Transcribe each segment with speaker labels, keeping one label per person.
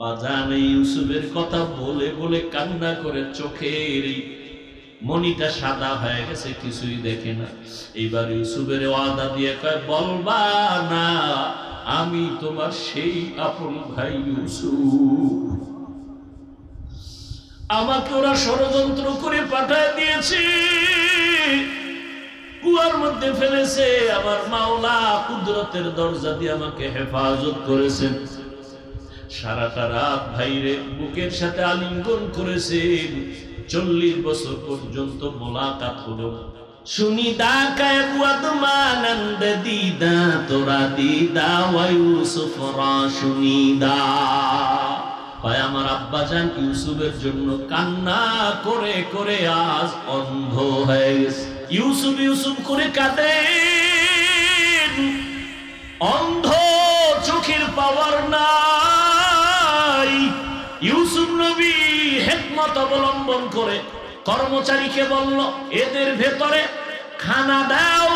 Speaker 1: বাজান ইউসুফের কথা বলে বলে কান্না করে চোখের মনিটা সাদা হয়ে গেছে, কিছুই দেখে না। এইবার ইউসুফের ওয়াদা দিয়ে কয়, বলবা না, আমি তোমার সেই আপন ভাই ইউসুফ। আমাকে ওরা ষড়যন্ত্র করে পাঠায় দিয়েছে। কুয়ার মধ্যে ফেলেছে, আমার মাওলা কুদরতের দরজা দিয়ে আমাকে হেফাজত করেছেন সারাটা রাত ভাইরে বুকের সাথে আলিঙ্গন করেছেন। চল্লিশ বছর পর্যন্ত মোলাকাত হলো। শুনি দা কায় দিদা, তোরা দিদা আমার আব্বা জান ইউসুফের জন্য কান্না করে করে আজ অন্ধ হয়ে ইউসুফ ইউসুফ করে কাঁদেন। অন্ধ হেকমত অবলম্বন করে কর্মচারীকে বলল, এদের ভেতরে খানা দাও,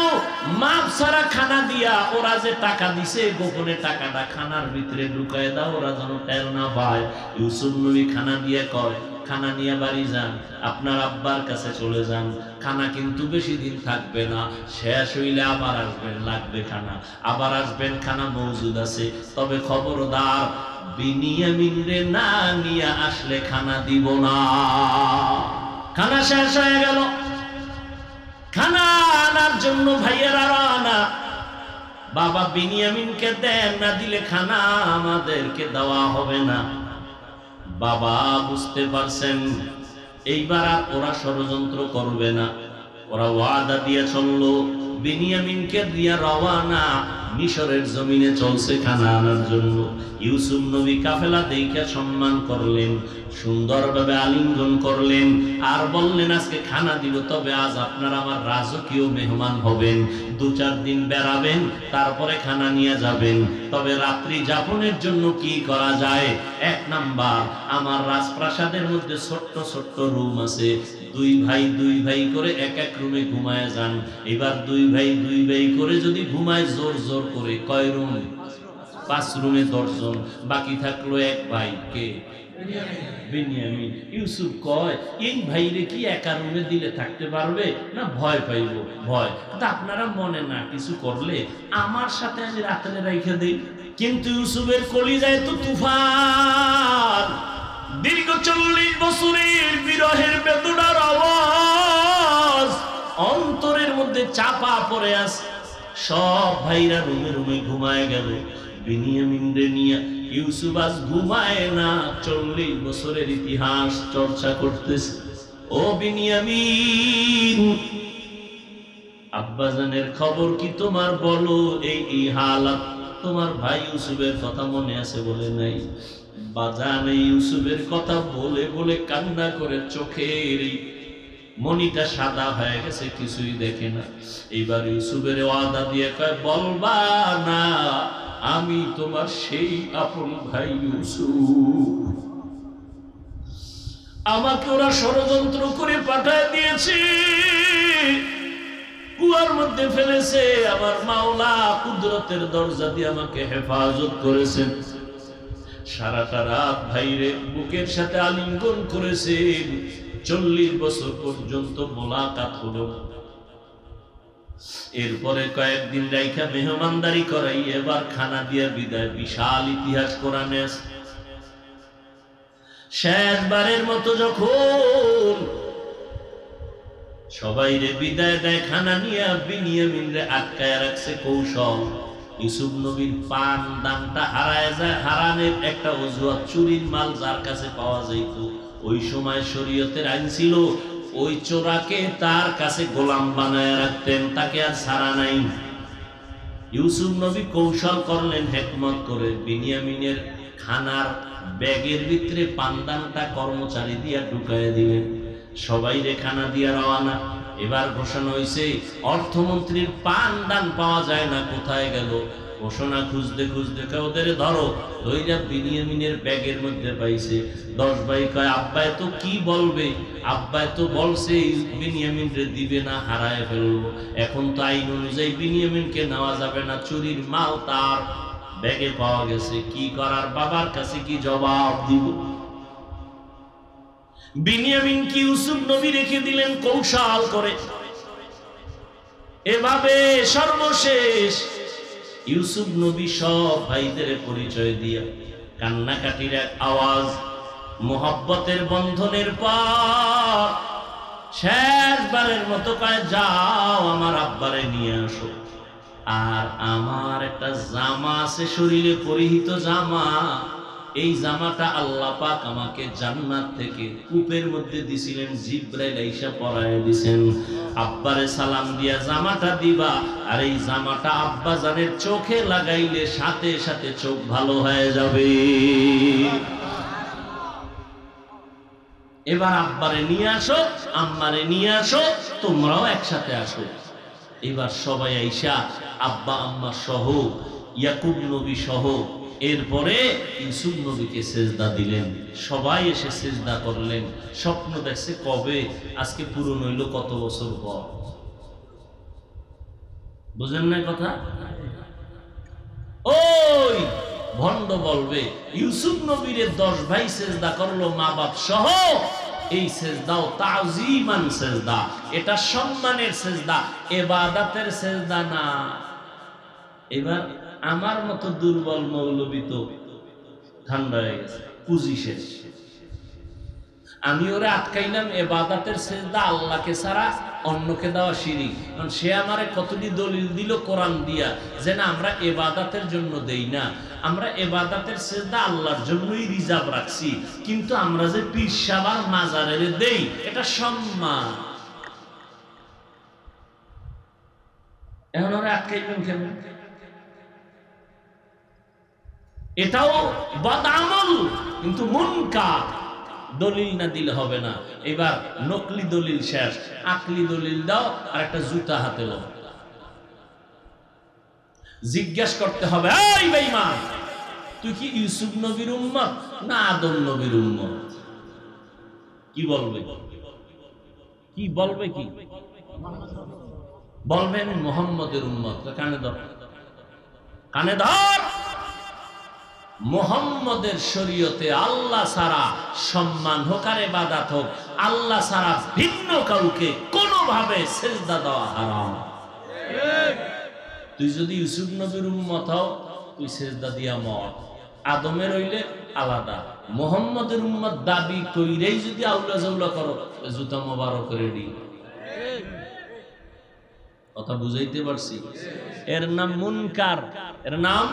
Speaker 1: মাপ ছাড়া খানা দিয়া ওরা যে টাকা দিছে, গোপনে টাকাটা খানার ভিতরে ঢুকায় দাও, ওরা যেন টের না পায়। ইউসুফ নবী খানা দিয়ে কয়, খানা নিয়ে বাড়ি যান, আপনার আব্বার কাছে চলে যান। খানা কিন্তু বেশি দিন থাকবে না, শেষ হইলে আবার আসবেন, লাগবে খানা। আবার আসবেন, খানা মজুদ আছে। তবে খবরদার বিনিয়ামিন রে না নিয়ে আসলে খানা দিব না। খানা শেষ হয়ে গেল। খানা আনার জন্য ভাইয়েরা রানা। বাবা বিনিয়ামিনকে দেন, না দিলে খানা আমাদেরকে দেওয়া হবে না। বাবা বুঝতে পারছেন, এইবার ওরা ষড়যন্ত্র করবে না। ওরা ওয়াদা দিয়ে চলল। বিনিয়ামিনকে দিয়া রওয়ানা, মিশরের জমিনে চলছে খানা আনার জন্য। ইউসুফ নবী কাফেলা দেখে সম্মান করলেন, সুন্দরভাবে আলিঙ্গন করলেন, আর বললেন, আজকে খানা দিব, তবে আজ আপনারা আমার রাজকীয় মেহমান হবেন। দু চার দিন বেড়াবেন, তারপরে খানা নিয়ে যাবেন। তবে রাত্রি যাপনের জন্য কি করা যায়? এক নাম্বার, আমার রাজপ্রাসাদের মধ্যে ছোট্ট ছোট্ট রুম আছে দুই ভাই দুই ভাই করে এক এক রুমে ঘুমায় যান। এবার দুই ভাই দুই ভাই করে যদি ঘুমায়, জোর জোর করে কয় রুম? পাঁচ রুমে দশজন। বাকি থাকল এক ভাই কে ইউসুফ কয়, এই ভাইরে কি একা রুমে দিলে থাকতে পারবে? না, ভয় পাইব, ভয়। তা আপনারা মনে না কিছু করলে আমার সাথে আমি রাত্রে রেখে দেই। কিন্তু ইউসুফের কলিজায় তো তুফান। দীর্ঘ চল্লিশ বছরের বিরহের বেদনার আওয়াজ। অন্তরের মধ্যে চাপা পড়ে আছে সব ভাইরা রুমে রুমে ঘুমায় গেল। আব্বাজানের খবর কি তোমার বলো? এই হালাত তোমার ভাই ইউসুফের কথা মনে আছে বলে নাই? বাজান ইউসুফের কথা বলে বলে কান্না করে চোখের মনিটা সাদা হয়ে গেছে, কিছুই দেখে না। এইবার ইউসুফের ওয়াদা দিয়ে কয় বলবা না, আমি তোমার সেই আপন ভাই ইউসুফ। আমাকে ওরা ষড়যন্ত্র করে পাঠায় দিয়েছে। কুয়ার মধ্যে ফেলেছে, আমার মাওলা কুদরতের দরজা দিয়ে আমাকে হেফাজত করেছেন সারাটা রাত ভাইরে বুকের সাথে আলিঙ্গন করেছেন চল্লিশ বছর পর্যন্ত মোলাকাত হলো এরপরে কয়েকদিন রাইখা মেহমানদারি করাই, এবার খানা দিয়া বিদায়, বিশাল ইতিহাস কোরআনে। শেষবারের মতো যখন সবাই রে বিদায় দেয়, খানা নিয়ে বিনিয়ামিন রে আটকায় রাখছে কৌশল। ইউসুফ নবীর পান দানটা হারায় যায় হারানের একটা অজুহাত চুরির মাল যার কাছে পাওয়া যাইত। ওই সময় শরীয়তের আইন ছিল, ওই চোরাকে তার কাছে গোলাম বানায় রাখতেন, তাকে আর ছাড়া নাই। ইউসুফ নবী কৌশল করলেন, হেকমত করে বিনিয়ামিনের খানার ব্যাগের ভিতরে পান্দানটা কর্মচারী দিয়া ঢুকায় দিলেন। সবাই রে খানা দিয়া রওয়ানা এবার ঘোষণা হয়েছে অর্থমন্ত্রীর পান দান পাওয়া যায় না, কোথায় গেল? ঘোষণা খুঁজতে খুঁজতে ওদের ধরো ধৈরা বিনিয়ামিনের ব্যাগের মধ্যে পাইছে। দশ ভাই কয় আব্বায় তো কি বলবে? আব্বায় তো বলছে, বিনিয়ামিন রে দিবে না, হারায় ফেলব। এখন তো আইন অনুযায়ী বিনিয়ামিনকে নেওয়া যাবে না, চুরির মাল তার ব্যাগে পাওয়া গেছে। কি করার, বাবার কাছে কি জবাব দিব? বিনিয়ামিন কি ইউসুফ নবী রেখে দিলেন কৌশল করে? এভাবে সর্বশেষ ইউসুফ নবী সব ভাইদের পরিচয় দিয়ে কান্নাকাটির এক আওয়াজ, মোহাব্বতের বন্ধনের পর শেষবারের মতো কয়, যাও আমার আব্বারে নিয়ে আসো। আর আমার একটা জামা আছে, শরীরে পরিহিত জামা। এই জামাটা আল্লাহ পাক আমাকে জান্নাত থেকে কূপের মধ্যে দিছিলেন, জিব্রাইল আইসা পরায় দিছেন। আব্বারে সালাম দিয়া জামাটা দিবা, আর এই জামাটা আব্বা জানের চোখে লাগাইলে সাথে সাথে চোখ ভালো হয়ে যাবে। এবার আব্বারে নিয়ে আসো, আম্মারে নিয়ে আসো, তোমরাও একসাথে আসো। এবার সবাই আইসা আব্বা, আম্মা সহ, ইয়াকুব নবী সহ এরপরে ইউসুফ নবীকে সেজদা দিলেন। সবাই এসে সেজদা করলেন। স্বপ্ন দেখছে কবে? আজকে পূরণ হইল কত বছর পর? বুঝেন না কথা? ওই ভণ্ড বলবে, ইউসুফ নবীর দশ ভাই সেজদা করল, মা বাপ সহ। এই সেজদাও তাজিমান সেজদা। এটা সম্মানের সেজদা, এবাদাতের সেজদা না। এবার আমার মতো দুর্বল মৌলবী তো ঠান্ডা হয়ে গেছে, পুঁজি শেষ আমি ওরে আটকাইলাম এবাদাতের সেজদা আল্লাহকে ছাড়া অন্যকে দেওয়া শিরি কারণ সে আমারে কতটি দলিল দিল কোরআন দিয়া যে না, আমরা এবাদাতের জন্য দেই না। আমরা এবাদাতের সেজদা আল্লাহর জন্যই রিজার্ভ রাখছি। কিন্তু আমরা যে পীর সাবার মাজারের দেই, এটা সম্মান। এখন ওরা আটকাইবেন কেন এটাও বদামল কিন্তু মুনকার। দলিল না দিলে হবে না। এবার নকলি দলিল শেষ। আকলি দলিল দাও, আর একটা জুতা হাতে লো জিজ্ঞাসা করতে হবে, এই বেঈমান, তুই কি ইউসুফ নবীর উম্মত না আদম নবীর উম্মত? কি বলবে? কি বলবে কি? বলবেন মোহাম্মদের উম্মত। কানে ধর। কানে ধর। মোহাম্মদের শরীয়তে আল্লাহ সারা সম্মান হোক আর বাদাত হোক, আল্লাহ সারা ভিন্ন কাউকে কোনোভাবে সেজদা দেওয়া হারাম। তুই যদি ইউসুফ নবীর উম্মত হও, তুই সেজদা দিয়া মত আদমের হইলে আলাদা। মোহাম্মদের উম্মত দাবি কইরেই যদি আউলা জাউলা করো জুতা মোবারক রেডি। কথা বুঝাইতে পারছি? এর নাম মুনকার। এর নাম?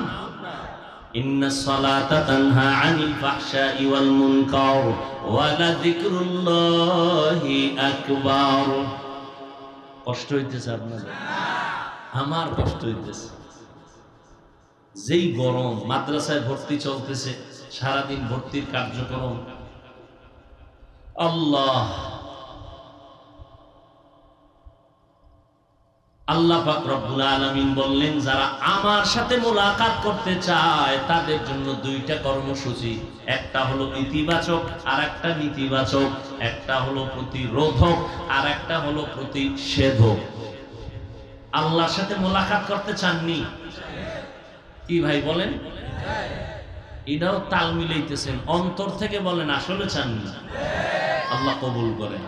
Speaker 1: إن الصلاة تنهى عن الفحشاء والمنكر ولذكر الله أكبر কষ্ট হইতেছে আপনাদের আমার কষ্ট হইতেছে যেই গরম মাদ্রাসায় ভর্তি চলতেছে সারাদিন ভর্তির কার্যক্রম আল্লাহ আল্লাহ রব্বুল আলামিন বললেন, যারা আমার সাথে মোলাকাত করতে চায়, তাদের জন্য দুইটা কর্মসূচি। একটা হলো ইতিবাচক আর একটা একটা হলো প্রতিরোধক আর একটা হলো প্রতিষেধক। আল্লাহর সাথে মোলাকাত করতে চাননি? কি ভাই বলেন? এটাও তাল মিলাইতেছেন, অন্তর থেকে বলেন, আসলে চাননি। আল্লাহ কবুল করেন।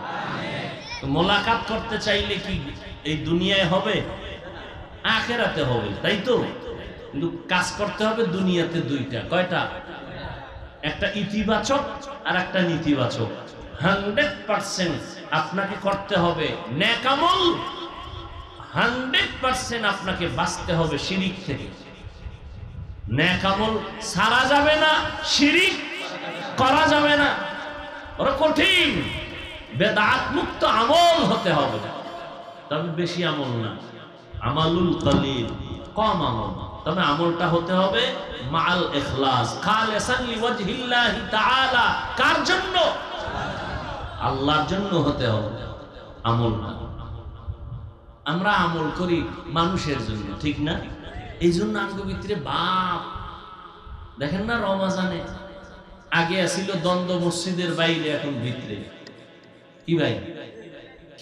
Speaker 1: মোলাকাত করতে চাইলে কি এই দুনিয়ায় হবে, আখেরাতে হবে, তাই তো? কিন্তু কাজ করতে হবে দুনিয়াতে দুইটা, কয়টা? একটা ইতিবাচক আর একটা নেতিবাচক। হান্ড্রেড পার্সেন্ট আপনাকে করতে হবে ন্যাকামল, হান্ড্রেড পার্সেন্ট আপনাকে বাঁচতে হবে শিরিক থেকে। ন্যাকামল সারা যাবে না, শিরিক করা যাবে না। ওরা কঠিন। বেদাত মুক্ত আমল হতে হবে। তবে বেশি আমল না। আমালুল কলিল, কম আমল। তবে আমলটা হতে হবে মাল ইখলাস। খালিসান লিওয়াজহিল্লাহি তাআলা। কার জন্য? আল্লাহর জন্য হতে হবে। আমল না। আমরা আমল করি মানুষের জন্য, ঠিক না? এই জন্য আমাকে ভিতরে বাপ। দেখেন না রমাজানে? আগে আসিল দ্বন্দ্ব মসজিদের বাইরে, এখন ভিতরে। কি ভাই?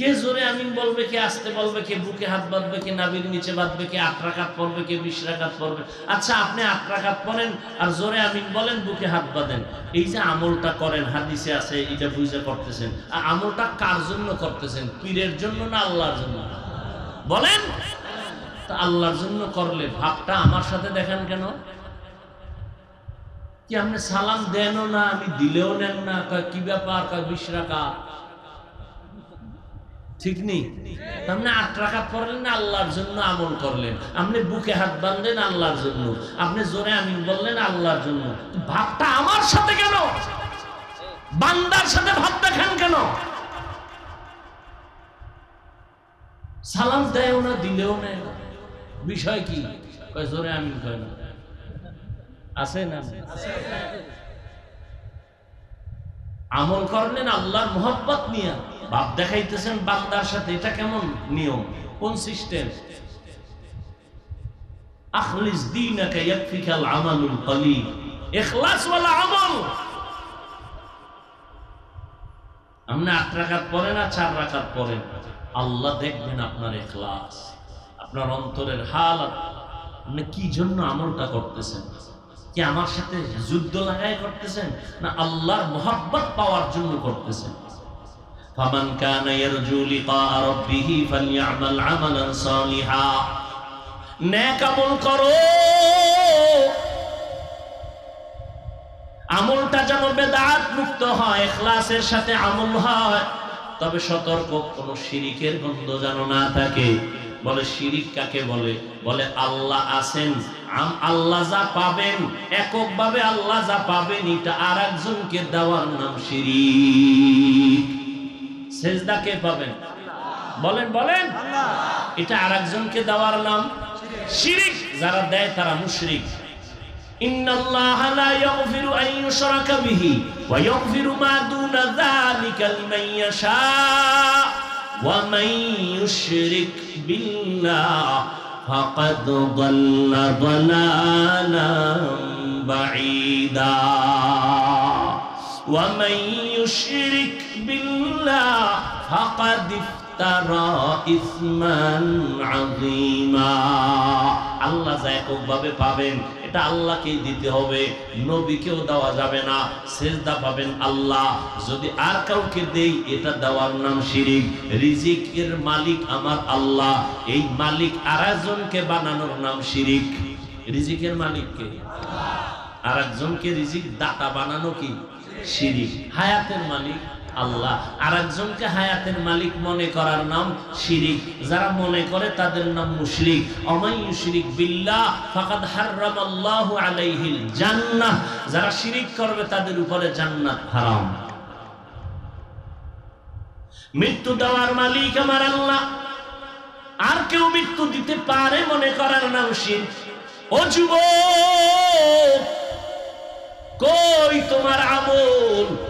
Speaker 1: কে জোরে আমিন বলবে, কে আসতে বলবে, কে বুকে হাত বাঁধবে, কে নাবির নিচে বাঁধবে, কে আট পড়বে, কে বিশ পড়বে? আচ্ছা আপনি আট পড়েন আর জোরে আমিন বলেন, বুকে হাত বাঁধেন। এই যে আমলটা করেন, হাদিসে আছে এটা বুঝে করতেছেন। আর আমলটা কার জন্য করতেছেন? পীরের জন্য না আল্লাহর জন্য? বলেন। তা আল্লাহর জন্য করলে ভাবটা আমার সাথে দেখেন কেন? কি আপনি সালাম দেনও না, আমি দিলেও নেন না? কি ব্যাপার? কয়, বিশ ঠিক নেই? আপনি আট রাখা পড়লেন, আল্লাহর জন্য আমল করলেন। আপনি বুকে হাত বাঁধলেন, আল্লাহর জন্য। আপনি জোরে আমিন বললেন, আল্লাহর জন্য। ভাবটা আমার সাথে কেন? বান্দার সাথে ভাব দেখান কেন? সালাম দেয় না, দিলেও নেয় বিষয় কি? জোরে আমিন কয় আছে না? আমল করলেন আল্লাহর মোহাব্বত নিয়ে। ভাব দেখাইতেছেন বান্দার সাথে, এটা কেমন নিয়ম? কোন সিস্টেম? আখলিস আমালুল কলিল। ইখলাস ওয়ালা আমল। আপনি আট রাকাত পড়েন আর চার রাকাত পড়েন। আল্লাহ দেখবেন আপনার ইখলাস, আপনার অন্তরের হালাত আপনি কি জন্য আমলটা করতেছেন? কি আমার সাথে যুদ্ধ লাগাই করতেছেন না আল্লাহর মোহাব্বত পাওয়ার জন্য করতেছেন? ইয়ারজু লিকা রাব্বিহি ফালইআমাল আমালান সালিহা। নেক আমল করো। আমলটা যেন বেদাত মুক্ত হয়, ইখলাসের সাথে আমল হয়। তবে সতর্ক, কোন শিরিকের গন্ধ যেন না থাকে। বলে শিরিক কাকে বলে? বলে আল্লাহ আছেন আল্লাহ যা পাবেন, এককভাবে আল্লাহ যা পাবেন, এটা আর একজনকে দেওয়ার নাম শিরিক। সেজদা কে পাবেন? বলেন বলেন। এটা আর একজনকে দেওয়ার নাম শিরিক। যারা দেয়, তারা মুশরিক। আল্লাহ فقد ضل ضلالا بعيدا. ومن يشرك بالله فقد افترى তারা ইসমান আজিমা আল্লাহ যা এককভাবে পাবেন, এটা আল্লাহকেই দিতে হবে, নবীকেও দেওয়া যাবে না, সেজদা পাবেন আল্লাহ। যদি আর কাউকে দেই, এটা দেওয়ার নাম শিরিক। রিজিকের মালিক আমার আল্লাহ। এই মালিক আর একজনকে বানানোর নাম শিরিক। রিজিকের মালিককে আর একজনকে রিজিক, দাতা বানানো কি? শিরিক। হায়াতের মালিক। আল্লাহ। আর একজনকে হায়াতের মালিক মনে করার নাম শিরিক। যারা মনে করে তাদের নাম মুশরিক। অমাই শিরিক বিল্লাহ, ফাকাদ হারামাল্লাহু আলাইহিল জান্নাহ। যারা শিরিক করবে তাদের উপরে জান্নাত হারাম। মৃত্যু দেওয়ার মালিক আমার আল্লাহ। আর কেউ মৃত্যু দিতে পারে মনে করার নাম শিরিক। ও যুবক, কই তোমার আমল?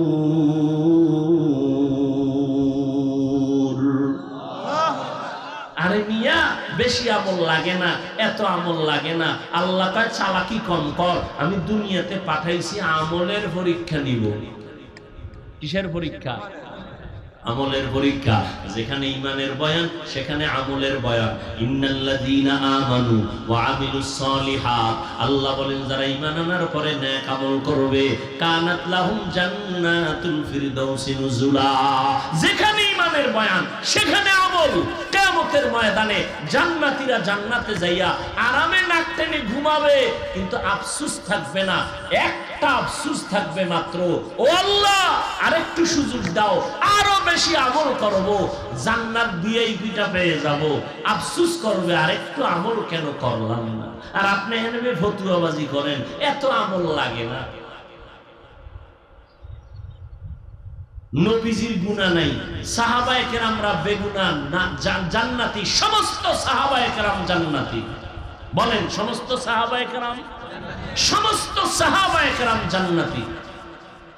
Speaker 1: আমল লাগে না, এত আমল লাগে না। আল্লাহ তার চালাকি কম কর, আমি দুনিয়াতে পাঠাইছি আমলের পরীক্ষা নিব। কিসের পরীক্ষা? আমলের পরীক্ষা, যেখানে ইমানের বয়ান, সেখানে আমলের বয়ান। আমানু আল্লাহ বলেন, যারা ঈমান আনার পরে নেক আমল করবে, কানাত লাহুম জান্নাতুল ফিরদাউসি যেখানে ইমানের বয়ান সেখানে আমল, কিয়ামতের ময়দানে জান্নাতীরা জান্নাতে যাইয়া আরামে নাক টেনে ঘুমাবে, কিন্তু আফসোস থাকবে না। একটা আফসোস থাকবে মাত্র। ও আল্লাহ, আরেকটু সুযোগ দাও, আরও বেশি আমল করব, জান্নাত দিয়েই পিঠা পেয়ে যাব। আফসুস করবে, আরেকটু আমল কেন করলাম না? আর আপনি এনে ফতুয়াবাজি করেন, এত আমল লাগে না। নবীজির গুণা নাই। সাহাবায়ে কেরামরা বেগুনা জান্নাতি, সমস্ত সাহাবায়ে কেরাম জান্নাতি। বলেন, সমস্ত সাহাবা একরাম সমস্ত সাহাবা একরাম জান্নাতি।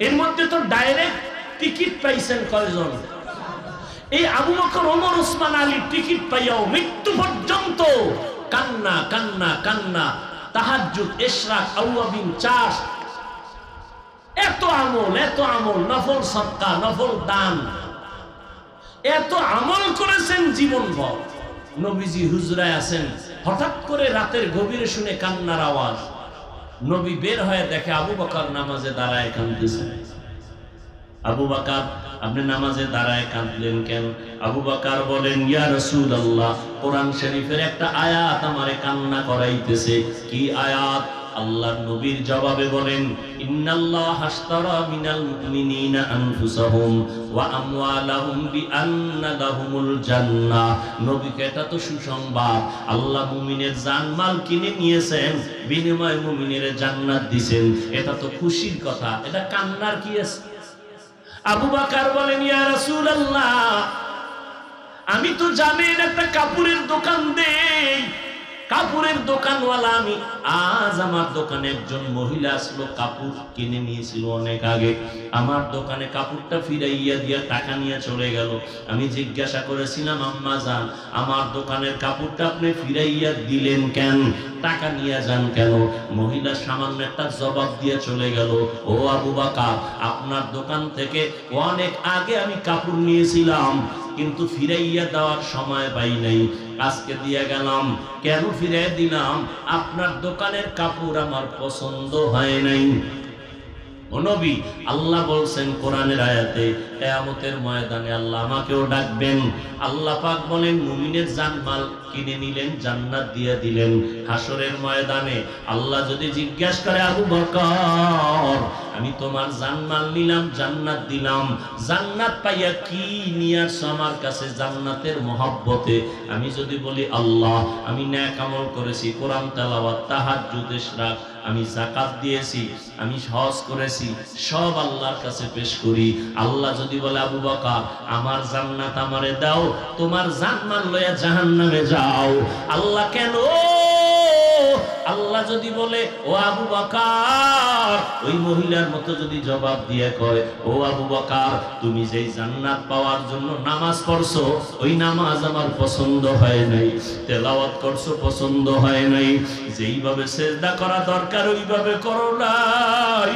Speaker 1: এর মধ্যে তো ডাইরেক্ট টিকিট পাইছেন কয়জন? এই Abu Bakr, Omar, Osman, Ali ticket পাইয়াও মৃত্যু পর্যন্ত কান্না কান্না কান্না। তাহাজ্জুদ ইশরাক আউয়াবিন চাষ এত আমল এত আমল, নফল সৎকা, নফল দান। এত আমল করেছেন জীবন ভর নবীজি হুজরায় আছেন, হঠাৎ করে রাতের গভীরে শুনে কান্নার আওয়াজ। নবী বের হয়ে দেখে আবু বকর নামাজে দাঁড়ায় কান্দিছেন আবু বাকার, আপনি নামাজে দাঁড়ায় কাঁদলেন কেন? আবু বাকার বলেন, ইয়া রসুল আল্লাহ কোরআন শরীফের একটা আয়াত আমারে কান্না করাইতেছে। কি আয়াত? আল্লাহ নবীর জবাবে বলেন, ইন্নাল্লাহ মিনাল মুমিনিনা আনফুসাহুম ওয়া আমওয়ালাহুম বিআন্না লাহুমুল জান্নাহ এটা তো সুসংবাদ। আল্লাহ মুমিনের জানমাল কিনে নিয়েছেন, বিনিময়ে মুমিনের জান্নাত দিবেন এটা তো খুশির কথা, এটা কান্নার কি আছে? আবু বাকার বলেন, ইয়া রাসূলুল্লাহ, আমি তো জানেন একটা কাপড়ের দোকান দেই। কাপড়ের দোকানওয়ালা আমি। আজ আমার দোকানে একজন মহিলা আসলো, কাপড় কিনে নিয়েছিল অনেক আগে। আমার দোকানে কাপড়টা ফিরাইয়া দিয়া টাকা নিয়ে চলে গেল। আমি জিজ্ঞাসা করেছিলাম, আম্মা যান আমার দোকানের কাপড়টা আপনি ফিরাইয়া দিলেন কেন? টাকা নিয়ে যান কেন? মহিলা সামান্য একটা জবাব দিয়ে চলে গেল, ও আবু বাকার, আপনার দোকান থেকে অনেক আগে আমি কাপড় নিয়েছিলাম, কিন্তু ফিরাইয়া দেওয়ার সময় পাই নাই। আজকে দিয়ে গেলাম কেন ফিরে দিলাম? আপনার দোকানের কাপড় আমার পছন্দ হয় নাই। নবী, আল্লাহ বলছেন কোরআনের আয়াতে, কেয়ামতের ময়দানে আল্লাহ আমাকেও ডাকবেন। আল্লাহ পাক বলেন, মুমিনের জানমাল কিনে নিলেন, জান্নাত দিয়ে দিলেন। হাসরের ময়দানে আল্লাহ যদি জিজ্ঞাসা করে, আবু বকর, আমি তোমার জানমাল নিলাম, জান্নাত দিলাম। জান্নাত পাইয়া কি নিয়ে আসছো আমার কাছে জান্নাতের মহব্বতে? আমি যদি বলি, আল্লাহ, আমি ন্যাক আমল করেছি, কোরআন তেলাওয়াত, তাহাজ্জুদ, ইশরাক আমি জাকাত দিয়েছি, আমি সহজ করেছি, সব আল্লাহর কাছে পেশ করি। আল্লাহ যদি বলে, আবু বকা আমার জান্নাত আমারে দাও, তোমার জান্নাত লয়ে জাহান্নামে যাও। আল্লাহ কেন যদি বলে, ও আবু বকার, ওই মহিলার মতো যদি জবাব দিয়ে কয়, ও আবু বকার, তুমি যেই জান্নাত পাওয়ার জন্য নামাজ পড়ছো, ওই নামাজ আমার পছন্দ হয় নাই, তেলাওয়াত করছ পছন্দ হয় নাই, যেইভাবে সেজদা করা দরকার ওইভাবে করো নাই,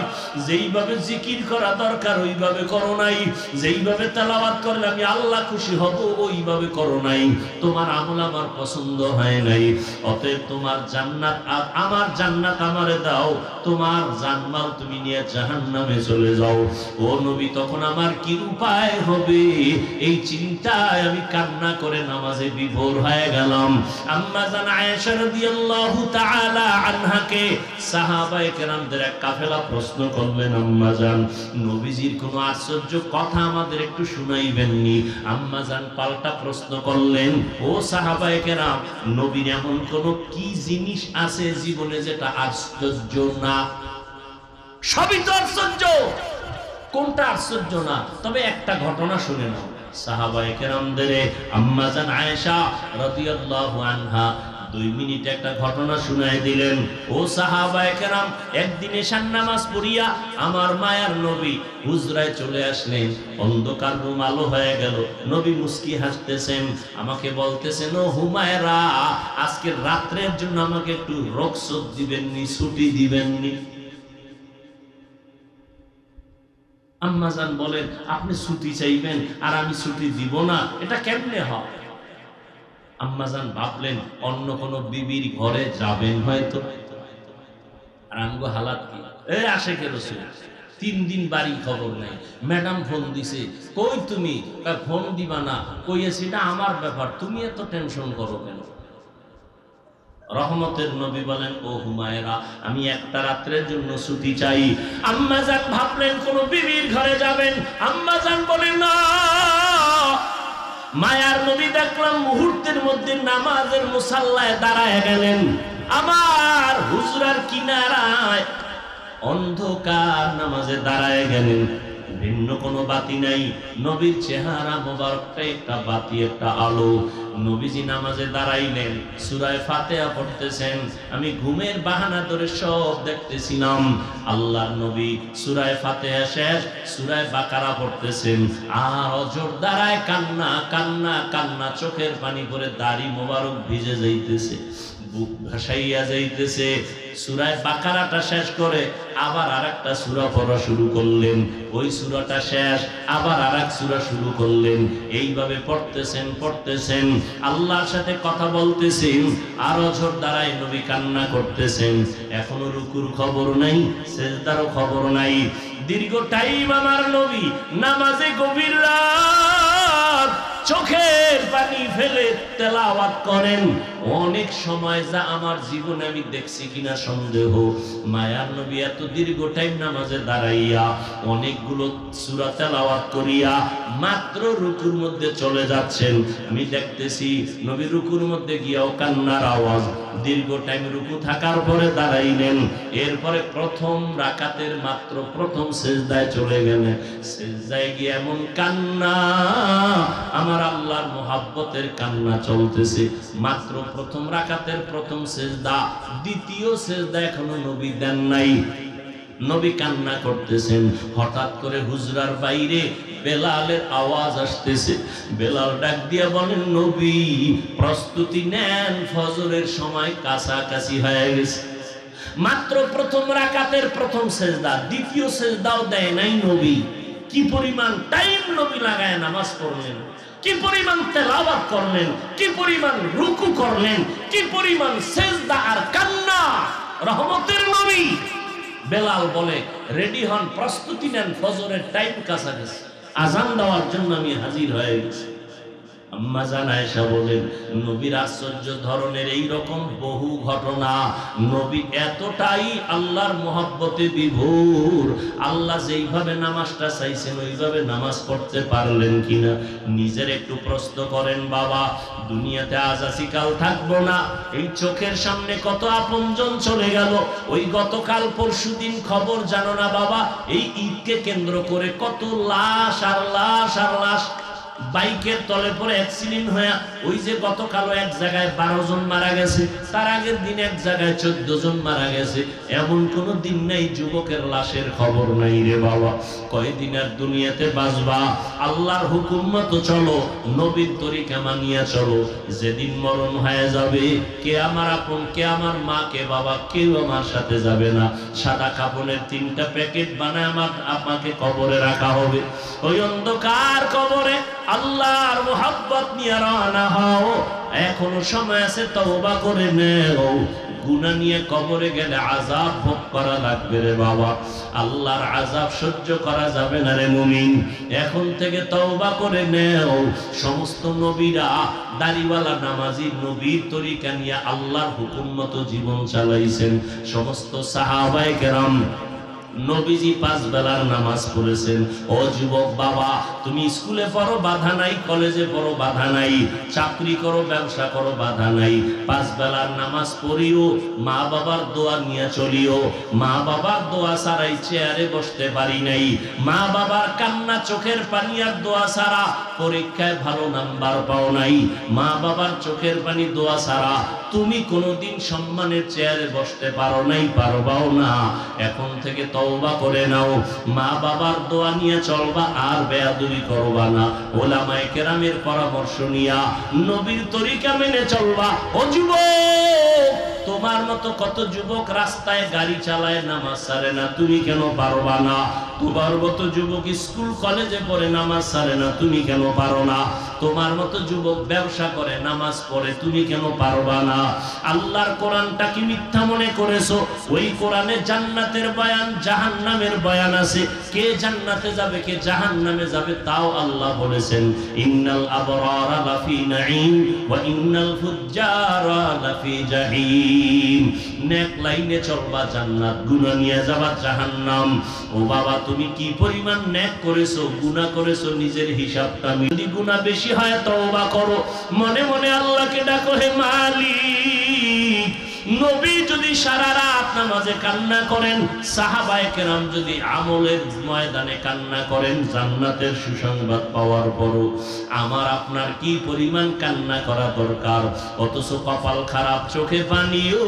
Speaker 1: যেইভাবে জিকির করা দরকার ওইভাবে করো নাই, যেইভাবে তেলাওয়াত করলে আমি আল্লাহ খুশি হব, ওইভাবে করো নাই, তোমার আমল আমার পছন্দ হয় নাই, অতএব তোমার জান্নাত আর আমার জান্নাত আমারে দাও, তোমার জানমাল তুমি নিয়ে জাহান্নামে চলে যাও। ও নবী, তখন আমার কি উপায় হবে? এই চিন্তায় আমি কান্না করে নামাজে বিভোর হয়ে গেলাম। আম্মা তাআলা আনহাকে সাহাবায়ে কেরামদের এক কাফেলা প্রশ্ন করলেন, আম্মা জান, নবীজির কোনো আশ্চর্য কথা আমাদের একটু শুনাইবেননি? আম্মা জান পাল্টা প্রশ্ন করলেন, ও সাহাবায়ে কেরাম, নবীর এমন কোন কি জিনিস আছে জীবনে যেটা আশ্চর্য না? সবই তো আশ্চর্য। কোনটা আশ্চর্য না? তবে একটা ঘটনা শুনে নাও। সাহাবায়ে কেরামদের আম্মা জান আয়েশা রাদিয়াল্লাহু আনহা দুই মিনিট একটা ঘটনা শুনাই দিলেন। ও সাহাবায়ে কেরাম, একদিন এশার নামাজ পড়িয়া আমার মায়ার নবী হুজরায় চলে আসলেন। অন্ধকার রুম আলো হয়ে গেল। নবী মুস্কি হাসতেছেন, আমাকে বলতেছেন, ও হুমায়রা আজকে রাত্রের জন্য আমাকে একটু রোকসত দিবেননি, ছুটি দিবেননি। আম্মাজান বলেন, আপনি ছুটি চাইবেন, আর আমি ছুটি দিব না, এটা কেমনে হয়? আম্মাজান ভাবলেন, অন্য বিবির ঘরে যাবেন হয়তো। হালাত কি? এ আসে কে তিন দিন বাড়ি খবর নাই। ম্যাডাম ফোন দিছে, কই তুমি? ফোন দিবা না। আমার ব্যাপার, তুমি এত টেনশন করো কেন? রহমতের নবী বলেন, ও হুমায়রা, আমি একটা রাত্রের জন্য ছুটি চাই। আম্মাজান ভাবলেন, কোন বিবির ঘরে যাবেন? আম্মাজান বলেন, না। মায়ার নবী দেখলাম মুহূর্তের মধ্যে নামাজের মুসাল্লায় দাঁড়ায় গেলেন। আমার হুজরার কিনারায় অন্ধকার নামাজে দাঁড়ায় গেলেন। ভিন্ন কোনো বাতি নাই। নবীর চেহারা মোবারকটা একটা বাতি, একটা আলো। নবীজি নামাজে দাঁড়াইলেন, সুরায় ফাতেহা পড়তেছেন। আমি ঘুমের বাহানা ধরে সব দেখতেছিলাম। আল্লাহর নবী সুরায় ফাতেহা শেষ, সুরায় বাকারা পড়তেছেন। আর অজর দাঁড়ায় কান্না কান্না কান্না, চোখের পানি করে দাড়ি মোবারক ভিজে যাইতেছে, বুক ভাসাইয়া যাইতেছে। সুরায় বাকারাটা শেষ করে আবার আর একটা সুরা পড়া শুরু করলেন। ওই সুরাটা শেষ, আবার আর এক সুরা শুরু করলেন। এইভাবে পড়তেছেন পড়তেছেন। আল্লাহর সাথে কথা বলতেছেন, আর অঝর দ্বারাই নবী কান্না করতেছেন। এখনও রুকুর খবর নাই, সেজদারও খবর নাই। দীর্ঘ টাইম আমার নবী নামাজে গভীর রাত চোখের পানি ফেলে তেলাওয়াত করেন। অনেক সময় যা আমার জীবনে আমি দেখছি কিনা সন্দেহ। মায়ার নবী এত দীর্ঘ টাইম নামাজে দাঁড়াইয়া অনেকগুলো সূরা তেলাওয়াত করিয়া মাত্র রুকুর মধ্যে চলে যাচ্ছেন। আমি দেখতেছি নবী রুকুর মধ্যে গিয়াও কান্নার আওয়াজ। দীর্ঘ টাইম রুকু থাকার পরে দাঁড়াইলেন। এরপরে প্রথম রাকাতের মাত্র প্রথম সেজদায় চলে গেলেন। সেজদায় গিয়ে এমন কান্না, আমার আল্লাহর মোহাব্বতের কান্না চলতেছে। মাত্র প্রথম রাকাতের প্রথম সেজদা, দ্বিতীয় সেজদা এখনও নবী দেন নাই। নবী কান্না করতেছেন, হঠাৎ করে হুজরার বাইরে বেলালের আওয়াজ আসতেছে। বেলাল ডাক দিয়া বলেন, নবী, প্রস্তুতি নেন, ফজরের সময় কাছাকাছি হয়ে গেছে। মাত্র প্রথম রাকাতের প্রথম সেজদা, দ্বিতীয় সেজদাও দেয় নাই নবী। কি পরিমাণ টাইম নবী লাগায় নামাজ পড়লেন? কি পরিমাণ তেলাবাদ করলেন? কি পরিমাণ রুকু করলেন? কি পরিমাণ সেজদা আর কান্না? রহমতের নবী বেলাল বলে, রেডি হন, প্রস্তুতি নেন, ফজরের টাইম কাছাকাছি। আজান দেওয়ার জন্য আমি হাজির হয়ে গেছি। আম্মা জান আয়েশা বলেন, নবীর আশ্চর্য ধরনের এই রকম বহু ঘটনা। নবী এতটাই আল্লাহর মহব্বতে বিভোর। আল্লাহ যেইভাবে নামাজটা চাইছেন, ওইভাবে নামাজ পড়তে পারলেন কিনা নিজের একটু প্রশ্ন করেন, বাবা, দুনিয়াতে আজ আছি, কাল থাকব না। এই চোখের সামনে কত আপনজন চলে গেল। ওই গতকাল পরশুদিন খবর জানো না, বাবা, এই ঈদকে কেন্দ্র করে কত লাশ আর লাশ আর লাশ। বাইকের তলে পরে অ্যাক্সিডেন্ট হয়ে ওই যে গতকালও এক জায়গায় বারো জন মারা গেছে, তার আগের দিন এক জায়গায় চোদ্দ জন মারা গেছে। এমন কোনো দিন নাই, যুবকের লাশের খবর নাই রে বাবা। কয়দিন আর দুনিয়াতে বাঁচবা? আল্লাহর হুকুম মতো চলো, নবীর তরিকা মানিয়া চলো। যেদিন মরণ হয়ে যাবে, কে আমার আপন, কে আমার মা, কে বাবা, কেউ আমার সাথে যাবে না। সাদা কাপড়ের তিনটা প্যাকেট বানায় আমার আপনাকে কবরে রাখা হবে। ওই অন্ধকার কবরে আল্লাহর মোহাব্বত নিয়ে রওনা হও। এখনও সময় আছে, তওবা করে নেও। গুনাহ নিয়ে কবরে গেলে আযাব ভোগ করা লাগবে রে বাবা। আল্লাহর আযাব সহ্য করা যাবে না রে মুমিন। এখন থেকে তওবা করে নেও। সমস্ত নবীরা দাড়িওয়ালা নামাজি নবীর তরিকা নিয়ে আল্লাহর হুকুম মতো জীবন চালাইছেন। সমস্ত সাহাবায়ে কেরাম নবীজি পাঁচ বেলার নামাজ পড়েছেন। ও যুবক বাবা, তুমি স্কুলে পড়ো, বাধা নাই, কলেজে পড়ো, বাধা নাই। চাকরি করো, ব্যবসা করো, বাধা নাই। পাঁচ বেলার নামাজ পড়িও, মা বাবার দোয়া নিয়ে চলিও। মা বাবার দোয়া ছাড়াই চেয়ারে বসতে পারি নাই। মা বাবার কান্না চোখের পানি আর দোয়া ছাড়া পরীক্ষায় ভালো নাম্বার পাও নাই। মা বাবার চোখের পানি দোয়া ছাড়া তুমি কোনোদিন সম্মানের চেয়ারে বসতে পারো নাই, পারবাও না। এখন থেকে তওবা করে নাও। মা বাবার দোয়া নিয়ে চলবা, আর বেয়াদুরি করবা না। ওলামায়ে কেরামের পরামর্শ নিয়া নবীর তরিকা মেনে চলবা। ও যুবক, তোমার মতো কত যুবক রাস্তায় গাড়ি চালায়, নামাজ সারে না, তুমি কেন পারবা না? তোমার মতো যুবক স্কুল, কলেজে পড়ে নামাজ সারে না, তুমি কেন পারো না? তোমার মতো যুবক ব্যবসা করে, নামাজ পড়ে, তুমি কেন পারবা না? আল্লাহর কোরআনটা কি মিথ্যা মনে করেছ? ওই কোরআনে জান্নাতের বয়ান, জাহান্নামের বয়ান আছে। কে জান্নাতে যাবে, কে জাহান্নামে যাবে, তাও আল্লাহ বলেছেন, ইন্নাল আবরারা লাফি নাঈম ওয়া ইন্নাল ফুজ্জারা লাফি জাহিম। নেক লাইনে চলবা জান্নাত, গুনাহ নিয়ে যাবা জাহান্নাম। ও বাবা তুমি কি পরিমাণ ন্যাক করেছ গুণা করেছ, নিজের হিসাবটা যদি গুণা বেশি হয়, তওবা করো। মনে মনে আল্লাহকে ডাকো, হে মালিক। নবী যদি সারা রাত নামাজে কান্না করেন, সাহাবায়ে কেরাম যদি আমলের ময়দানে কান্না করেন, জান্নাতের সুসংবাদ পাওয়ার পরও আমার আপনার কি পরিমাণ কান্না করা দরকার? অথচ কপাল খারাপ, চোখে পানিও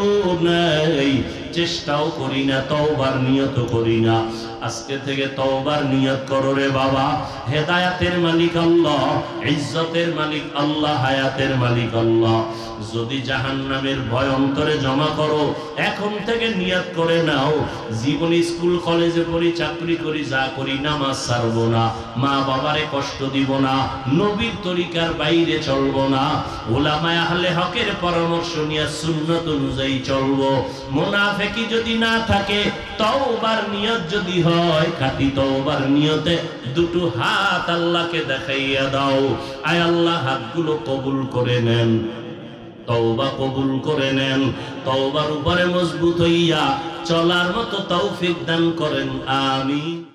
Speaker 1: নাই, চেষ্টাও করি না, তওবার নিয়ত করি না। আজকে থেকে তওবার নিয়ত করো রে বাবা। হেদায়াতের মালিক আল্লাহ, ইজ্জতের মালিক আল্লাহ, হায়াতের মালিক আল্লাহ। যদি জাহান্নামের ভয় অন্তরে জমা করো। এখন থেকে নিয়ত করে নাও। জীবন স্কুল, কলেজে পড়ি, চাকরি করি, যা করি, নামাজ ছাড়বো না। মা বাবারে কষ্ট দিব না। নবীর তরিকার বাইরে চলবো না। ওলামায় আহলে হকের পরামর্শ নিয়ে সুন্নত অনুযায়ী চলবো। মোনাফেকি যদি না থাকে, তওবার নিয়ত যদি হয়, খাঁটি তওবার নিয়তে দুটো হাত আল্লাহকে দেখাইয়া দাও। আয় আল্লাহ, হাতগুলো কবুল করে নেন। তওবা কবুল করে নেন। তওবার উপরে মজবুত হইয়া চলার মতো তৌফিক দান করেন। আমিন।